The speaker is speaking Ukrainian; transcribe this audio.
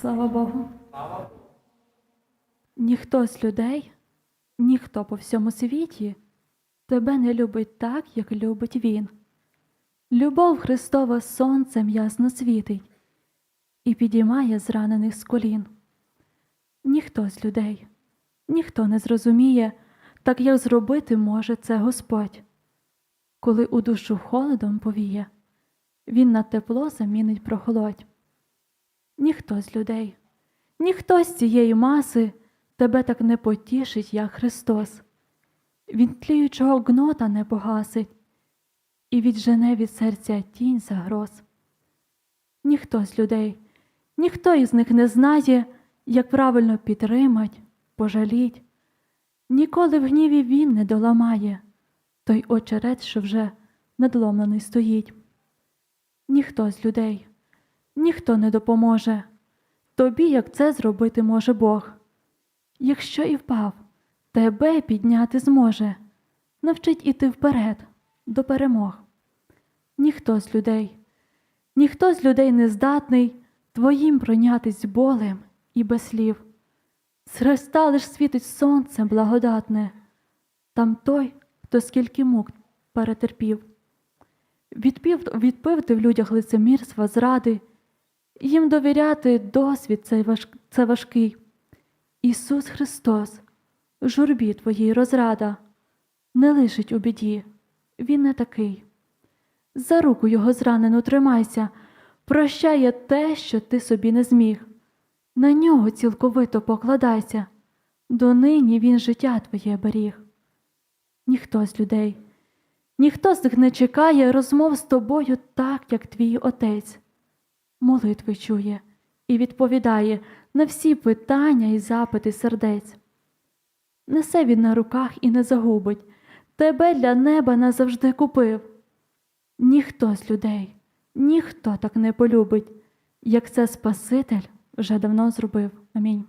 Слава Богу. Ніхто з людей, ніхто по всьому світі тебе не любить так, як любить Він. Любов Христова сонцем ясно світить і підіймає зранених з колін. Ніхто з людей, ніхто не зрозуміє, так як зробити може це Господь. Коли у душу холодом повіє, Він на тепло замінить прохолодь. Ніхто з людей, ніхто з цієї маси тебе так не потішить, як Христос. Він тліючого гнота не погасить і віджене від серця тінь загроз. Ніхто з людей, ніхто із них не знає, як правильно підтримать, пожаліть. Ніколи в гніві він не доламає той очерет, що вже надломлений стоїть. Ніхто з людей, ніхто не допоможе тобі, як це зробити може Бог. Якщо і впав, тебе підняти зможе, навчить іти вперед до перемог. Ніхто з людей, ніхто з людей не здатний твоїм пройнятись болем і без слів. З лиш світить сонце благодатне, там той, хто скільки мук перетерпів. Відпів, відпив ти в людях лицемірства, зради, їм довіряти досвід цей важ, це важкий. Ісус Христос, журбі твоїй розрада, не лишить у біді, Він не такий. За руку його зранену тримайся, прощає те, що ти собі не зміг. На нього цілковито покладайся, донині він життя твоє беріг. Ніхто з людей, ніхто з них не чекає розмов з тобою так, як твій отець. Молитви чує і відповідає на всі питання і запити сердець. Несе він на руках і не загубить, тебе для неба назавжди купив. Ніхто з людей, ніхто так не полюбить, як це Спаситель вже давно зробив. Амінь.